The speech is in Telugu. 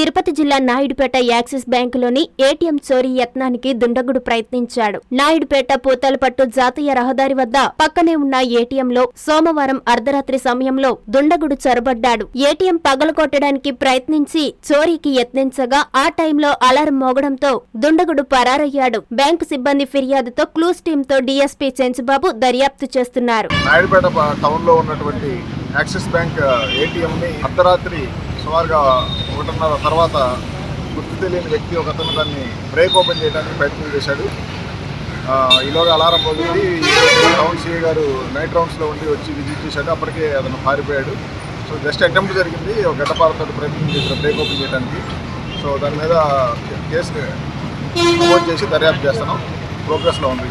తిరుపతి జిల్లా నాయుడుపేట యాక్సిస్ బ్యాంకులోని ఏటీఎం చోరీ యత్నానికి దుండగుడు ప్రయత్నించాడు. నాయుడుపేట పూతలపట్టు జాతీయ రహదారి వద్ద పక్కనే ఉన్న ఏటీఎంలో సోమవారం అర్ధరాత్రి సమయంలో దుండగుడు చొరబడ్డాడు. ఏటీఎం పగలగొట్టడానికి ప్రయత్నించి చోరీకి యత్నించగా ఆ టైంలో అలారం మోగడంతో దుండగుడు పరారయ్యాడు. బ్యాంకు సిబ్బంది ఫిర్యాదుతో క్లూస్ టీంతో డీఎస్పీ చెంచుబాబు దర్యాప్తు చేస్తున్నారు. నాయుడుపేట టౌన్లో ఉన్నటువంటి యాక్సిస్ బ్యాంక్ ఏటీఎంని అర్ధరాత్రి సుమారుగా ఒకటిన్నర తర్వాత గుర్తు తెలియని వ్యక్తి ఒక అతను దాన్ని బ్రేక్ ఓపెన్ చేయడానికి ప్రయత్నం చేశాడు. ఈలోగా అలారం పోగింది టౌన్ సిఏ గారు నైట్ రౌండ్స్లో ఉండి వచ్చి విజిట్ చేశాడు. అప్పటికే అతను పారిపోయాడు. సో జస్ట్ అటెంప్ట్ జరిగింది. ఒక గడ్డపారతో ప్రయత్నం చేసిన బ్రేక్ ఓపెన్ చేయడానికి. సో దాని మీద కేసు నమోదు చేసి దర్యాప్తు చేస్తున్నాం. ప్రోగ్రెస్లో ఉంది.